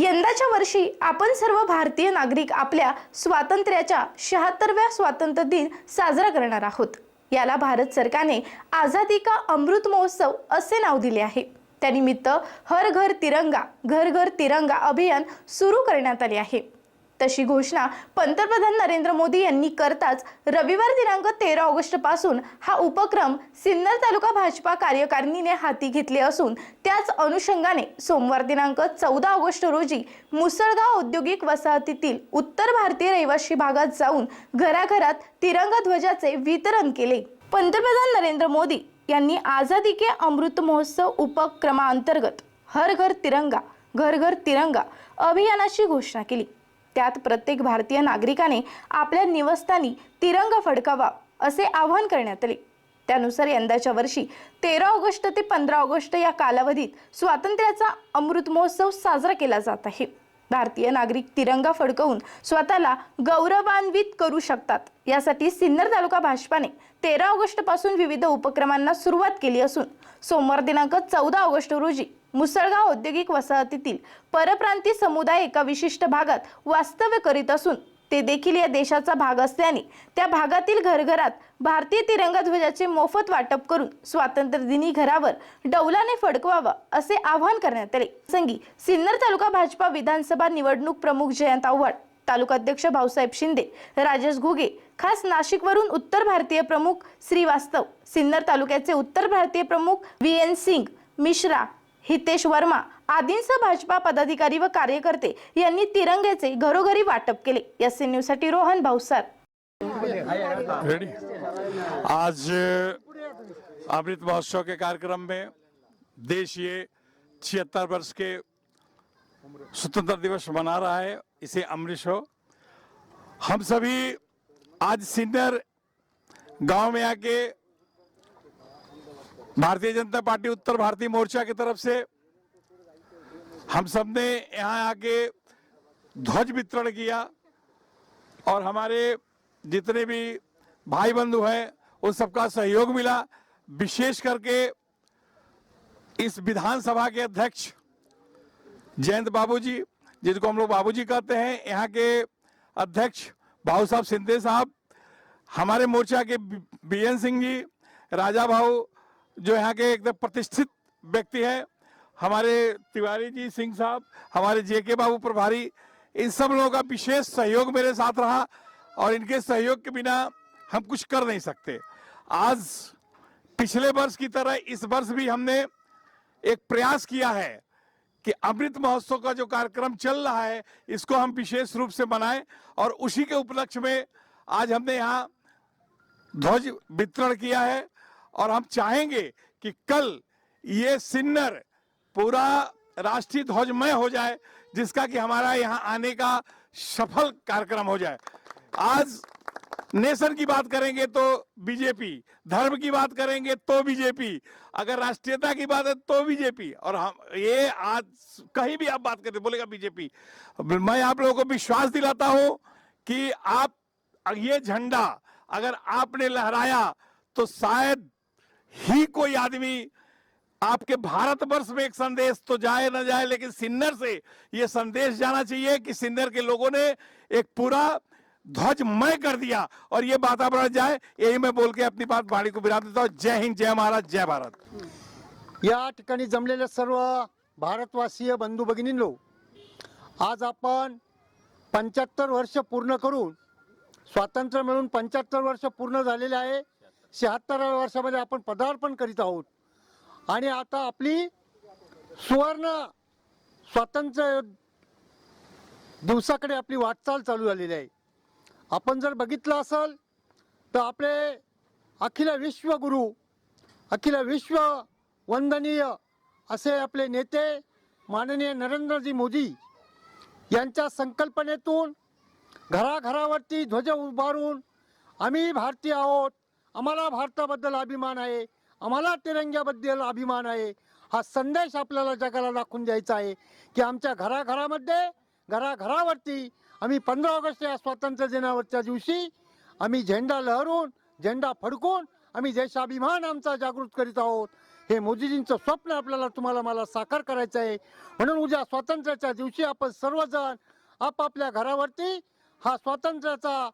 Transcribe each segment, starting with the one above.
यंदाच्या वर्षी आपण सर्व भारतीय नागरिक आपल्या स्वातंत्र्याच्या शहात्तरव्या स्वातंत्र्य दिन साजरा करणार आहोत. याला भारत सरकारने आझादी का अमृत महोत्सव असे नाव दिले आहे. त्यानिमित्त हर घर तिरंगा घर घर तिरंगा अभियान सुरू करण्यात आले आहे. तशी घोषणा पंतप्रधान नरेंद्र मोदी यांनी करताच रविवार दिनांक तेरा ऑगस्टपासून हा उपक्रम सिन्नर तालुका भाजपा कार्यकारिणीने हाती घेतले असून त्याच अनुषंगाने सोमवार दिनांक चौदा ऑगस्ट रोजी मुसळगाव औद्योगिक वसाहतीतील उत्तर भारतीय रहिवासी भागात जाऊन घराघरात तिरंगा ध्वजाचे वितरण केले. पंतप्रधान नरेंद्र मोदी यांनी आझादी के अमृत महोत्सव उपक्रमाअंतर्गत हर घर तिरंगा घर घर तिरंगा अभियानाची घोषणा केली. त्यात प्रत्येक भारतीय नागरिकाने आपल्या निवासस्थानी तिरंगा फडकावा असे आवाहन करण्यात आले. त्यानुसार यंदाच्या वर्षी तेरा ऑगस्ट ते पंधरा ऑगस्ट या कालावधीत स्वातंत्र्याचा अमृत महोत्सव साजरा केला जात आहे. भारतीय नागरिक तिरंगा फडकवून स्वतःला गौरवान्वित करू शकतात. यासाठी सिन्नर तालुका भाजपाने तेरा ऑगस्टपासून विविध उपक्रमांना सुरुवात केली असून सोमवार दिनांक चौदा ऑगस्ट रोजी मुसळगाव औद्योगिक वसाहतीतील परप्रांतीय समुदाय एका विशिष्ट भागात वास्तव्य करीत असून ते देखील या देशाचा भाग असल्याने त्या भागातील घरघरात भारतीय तिरंगा ध्वजाचे मोफत वाटप करून स्वातंत्र्यदिनी घरावर डौलाने फडकवावा असे आवाहन करण्यात आले. संगी सिन्नर तालुका भाजपा विधानसभा निवडणूक प्रमुख जयंत आव्हाड तालुकाध्यक्ष भाऊसाहेब शिंदे राजेश घुगे खास नाशिकवरून उत्तर भारतीय प्रमुख श्रीवास्तव सिन्नर तालुक्याचे उत्तर भारतीय प्रमुख व्ही एन सिंग मिश्रा हितेश वर्मा आदींसह भाजपा पदाधिकारी व कार्यकर्ते यांनी तिरंग्याचे घरोघरी वाटप केले. एस एन न्यूजसाठी रोहन भाऊसार. आज अमृत महोत्सव के कार्यक्रम में देश ये छिहत्तर वर्ष के स्वतंत्र दिवस मना रहा है। इसे अमृत हो। हम सभी आज सिन्नर गांव में आके भारतीय जनता पार्टी उत्तर भारतीय मोर्चा की तरफ़ से हम सबने यहाँ आके ध्वज वितरण किया और हमारे जितने भी भाई बंधु हैं, उन सबका सहयोग मिला। विशेष करके इस विधानसभा के अध्यक्ष जयंत बाबूजी, जिनको हम लोग बाबूजी कहते हैं, यहाँ के अध्यक्ष भाऊ साहब सिंधे साहब, हमारे मोर्चा के बीएन सिंह जी, राजा भाऊ जो यहाँ के एकदम प्रतिष्ठित व्यक्ति है, हमारे तिवारी जी सिंह साहब, हमारे जे के बाबू प्रभारी, इन सब लोगों का विशेष सहयोग मेरे साथ रहा और इनके सहयोग के बिना हम कुछ कर नहीं सकते। आज पिछले वर्ष की तरह इस वर्ष भी हमने एक प्रयास किया है कि अमृत महोत्सव का जो कार्यक्रम चल रहा है, इसको हम विशेष रूप से मनाएँ और उसी के उपलक्ष्य में आज हमने यहाँ ध्वज वितरण किया है। और हम चाहेंगे कि कल ये सिन्नर पूरा राष्ट्रीय ध्वजमय हो जाए, जिसका कि हमारा यहाँ आने का सफल कार्यक्रम हो जाए। आज नेशन की बात करेंगे तो बीजेपी, धर्म की बात करेंगे तो बीजेपी, अगर राष्ट्रीयता की बात है तो बीजेपी। और हम, ये आज कहीं भी आप बात करते, बोलेगा बीजेपी। मैं आप लोगों को विश्वास दिलाता हूँ कि आप, ये झंडा अगर आपने लहराया तो शायद ही कोई आदमी आपके भारतवर्ष में एक संदेश तो जाए ना जाए, लेकिन सिन्नर से ये संदेश जाना चाहिए कि सिन्नर के लोगों ने एक पूरा ध्वजमय कर दिया। और ये वातावरण जाए, यही मैं बोल के अपनी बात वाणी को विराम देता हूँ। जय हिंद, जय महाराज, जय भारत। या जमलेल्या सर्व भारतवासीय बंधु बंधू भगिनींनो, आज आपण पंच्याहत्तर वर्ष पूर्ण करून स्वातंत्र्य मिळून पंच्याहत्तर वर्ष पूर्ण आहे. शहात्तराव्या वर्षामध्ये आपण पदार्पण करीत आहोत. आणि आता आपली सुवर्ण स्वातंत्र्य दिवसाकडे आपली वाटचाल चालू झालेली आहे. आपण जर बघितलं असेल तर आपले अखिल विश्वगुरु अखिल विश्व वंदनीय असे आपले नेते माननीय नरेंद्रजी मोदी यांच्या संकल्पनेतून घराघरावरती ध्वज उभारून आम्ही भारतीय आहोत. आम्हाला भारताबद्दल अभिमान आहे. आम्हाला तिरंग्याबद्दल अभिमान आहे. हा संदेश आपल्याला जगाला दाखवून द्यायचा आहे की आमच्या घराघरामध्ये घराघरावरती आम्ही पंधरा ऑगस्ट या स्वातंत्र्य दिनावरच्या दिवशी आम्ही झेंडा लहरून झेंडा फडकून आम्ही देशाभिमान आमचा जागृत करीत आहोत. हे मोदीजींचं स्वप्न आपल्याला तुम्हाला मला साकार करायचं आहे. म्हणून उद्या स्वातंत्र्याच्या दिवशी आपण सर्वजण आपापल्या घरावरती हा स्वातंत्र्याचा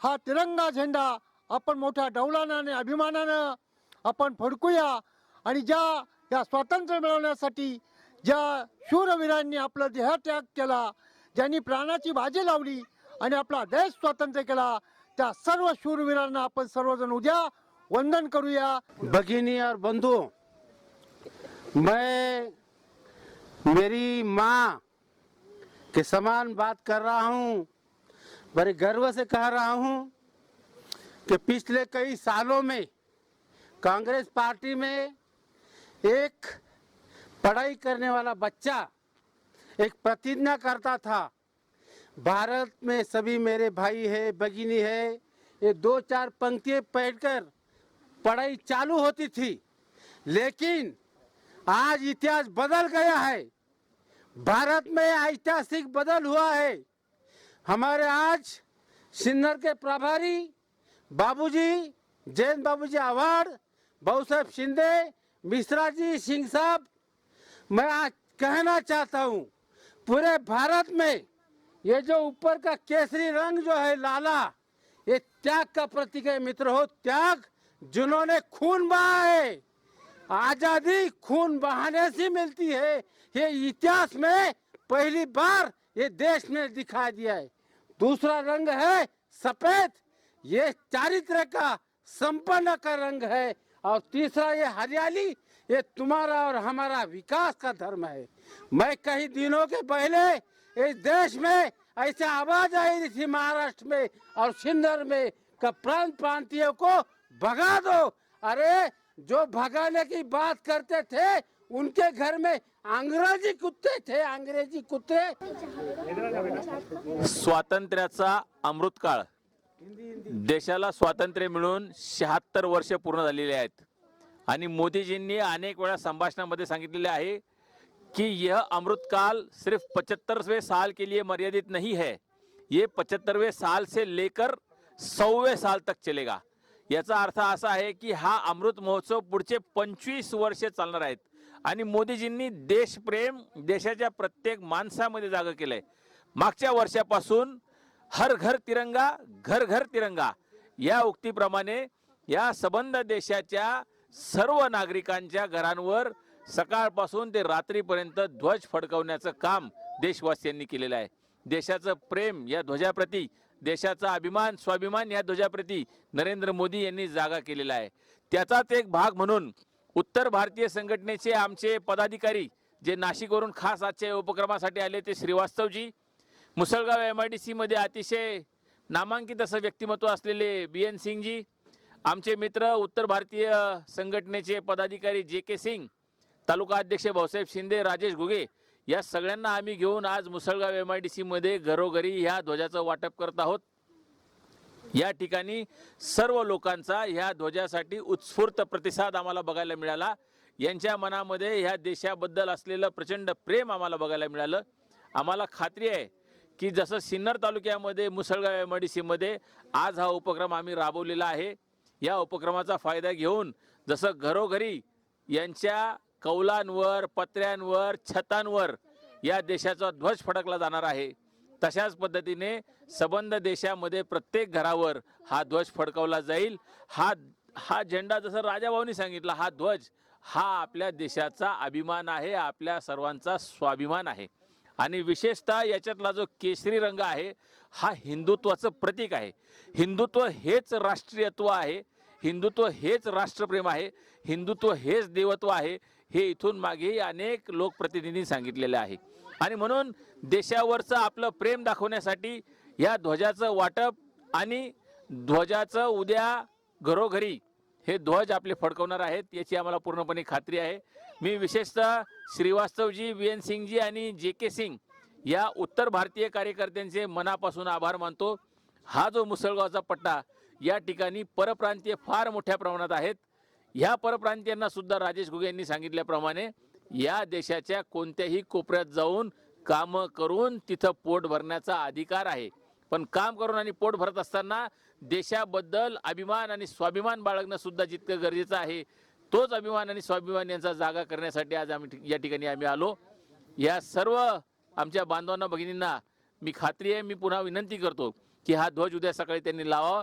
हा तिरंगा झेंडा आपण मोठ्या डौलानं आणि अभिमानानं आपण फडकूया आणि ज्या या स्वातंत्र्य मिळवण्यासाठी ज्या शूरवीरांनी आपला देहत्याग केला ज्यांनी प्राणाची बाजी लावली आणि आपला देश स्वातंत्र्य केला त्या सर्व शूरवीरांना आपण सर्वजण उद्या वंदन करूया. भगिनी और बंधु मैं मेरी माँ के समान बात कर रहा हूँ बड़े गर्व से कह रहा हूँ कि पिछले कई सालों में कांग्रेस पार्टी में एक पढ़ाई करने वाला बच्चा एक प्रतिज्ञा करता था, भारत में सभी मेरे भाई है, भगिनी है। ये दो चार पंक्तियाँ पढ़कर पढ़ाई चालू होती थी। लेकिन आज इतिहास बदल गया है। भारत में ऐतिहासिक बदल हुआ है। हमारे आज सिन्नर के प्रभारी बाबूजी, जैन बाबूजी अवार्ड बाबू साहब शिंदे मिश्रा जी सिंह साहब, मैं आज कहना चाहता हूँ, पूरे भारत में ये जो ऊपर का केसरी रंग जो है लाला, ये त्याग का प्रतीक है मित्र, हो त्याग जिन्होंने खून बहा है। आज़ादी खून बहाने से मिलती है। ये इतिहास में पहली बार ये देश ने दिखा दिया है। दूसरा रंग है सफ़ेद ये चारित्र का संपन्न का रंग है और तीसरा ये हरियाली ये तुम्हारा और हमारा विकास का धर्म है। मैं कई दिनों के पहले इस देश में ऐसे आवाज आई रही थी महाराष्ट्र में और सिंदर में का प्रांत प्रांतियों को भगा दो। अरे जो भगाने की बात करते थे उनके घर में अंग्रेजी कुत्ते थे अंग्रेजी कुत्ते। स्वातंत्र्याचा अमृतकाळ। देशाला स्वातंत्र्य मिळून शहात्तर वर्ष पूर्ण झालेली आहेत. आणि मोदीजींनी अनेक वेळा संभाषणामध्ये सांगितलेले आहे कि यह अमृतकाल सिर्फ पचहत्तरवें साल के लिए मर्यादित नहीं है. ये पचहत्तरवें साल से लेकर सव्वे साल तक चलेगा. याचा अर्थ असा आहे की हा अमृत महोत्सव पुढचे पंचवीस वर्षे चालणार आहेत. आणि मोदीजींनी देशप्रेम देशाच्या प्रत्येक माणसामध्ये जागा आहे मागच्या वर्षापासून हर घर तिरंगा घर घर तिरंगा. या उक्तीप्रमाणे या सबंध देशाच्या सर्व नागरिकांच्या घरांवर सकाळपासून ते रात्रीपर्यंत ध्वज फडकवण्याचं काम देशवासियांनी केलेलं आहे. देशाचं प्रेम या ध्वजाप्रती देशाचा अभिमान स्वाभिमान या ध्वजाप्रती नरेंद्र मोदी यांनी जागा केलेला आहे. त्याचाच एक भाग म्हणून उत्तर भारतीय संघटनेचे आमचे पदाधिकारी जे नाशिकवरून खास आजच्या उपक्रमासाठी आले ते Shrivastav ji Musalgaon M I D सीमध्ये अतिशय नामांकित असं व्यक्तिमत्व असलेले बी एन सिंगजी आमचे मित्र उत्तर भारतीय संघटनेचे पदाधिकारी जे के सिंग तालुका अध्यक्ष भाऊसाहेब शिंदे राजेश घुगे या सगळ्यांना आम्ही घेऊन आज मुसळगाव एम आय डी सीमध्ये घरोघरी ह्या ध्वजाचं वाटप करत आहोत. या ठिकाणी सर्व लोकांचा ह्या ध्वजासाठी उत्स्फूर्त प्रतिसाद आम्हाला बघायला मिळाला. यांच्या मनामध्ये ह्या देशाबद्दल असलेलं प्रचंड प्रेम आम्हाला बघायला मिळालं. आम्हाला खात्री आहे की जसं सिन्नर तालुक्यामध्ये मुसळगाव एम आय डी सीमध्ये आज हा उपक्रम आम्ही राबवलेला आहे. या उपक्रमाचा फायदा घेऊन जसं घरोघरी यांच्या कौलांवर पत्र्यांवर छतांवर या देशाचा ध्वज फडकला जाणार आहे. तशाच पद्धतीने सबंध देशामध्ये प्रत्येक घरावर हा ध्वज फडकवला जाईल. हा हा झेंडा जसं राजाभाऊनी सांगितला हा ध्वज हा आपल्या देशाचा अभिमान आहे आपल्या सर्वांचा स्वाभिमान आहे. आणि विशेषतः याच्यातला जो केशरी रंग आहे हा हिंदुत्वाचं प्रतीक आहे. हिंदुत्व हेच राष्ट्रीयत्व आहे. हिंदुत्व हेच राष्ट्रप्रेम आहे. हिंदुत्व हेच देवत्व आहे. हे इथून मागेही अनेक लोकप्रतिनिधींनी सांगितलेले आहे. आणि म्हणून देशावरचं आपलं प्रेम दाखवण्यासाठी या ध्वजाचं वाटप आणि ध्वजाचं उद्या घरोघरी हे ध्वज आपले फडकवणार आहेत याची आम्हाला पूर्णपणे खात्री आहे. मी विशेषतः श्रीवास्तवजी बी एन सिंगजी आणि जे के सिंग या उत्तर भारतीय कार्यकर्त्यांचे मनापासून आभार मानतो. हा जो मुसळगावचा पट्टा या ठिकाणी परप्रांतीय फार मोठ्या प्रमाणात आहेत. ह्या परप्रांतीयांना सुद्धा राजेश घुगे यांनी सांगितल्याप्रमाणे या देशाच्या कोणत्याही कोपऱ्यात जाऊन कामं करून तिथं पोट भरण्याचा अधिकार आहे. पण काम करून आणि पोट भरत असताना देशाबद्दल अभिमान आणि स्वाभिमान बाळगणं सुद्धा जितकं गरजेचं आहे तोच अभिमान आणि स्वाभिमान यांचा जागा करण्यासाठी आज आम्ही या ठिकाणी आम्ही आलो. या सर्व आमच्या बांधवांना भगिनींना मी खात्री आहे मी पुन्हा विनंती करतो की हा ध्वज उद्या सकाळी त्यांनी लावावा.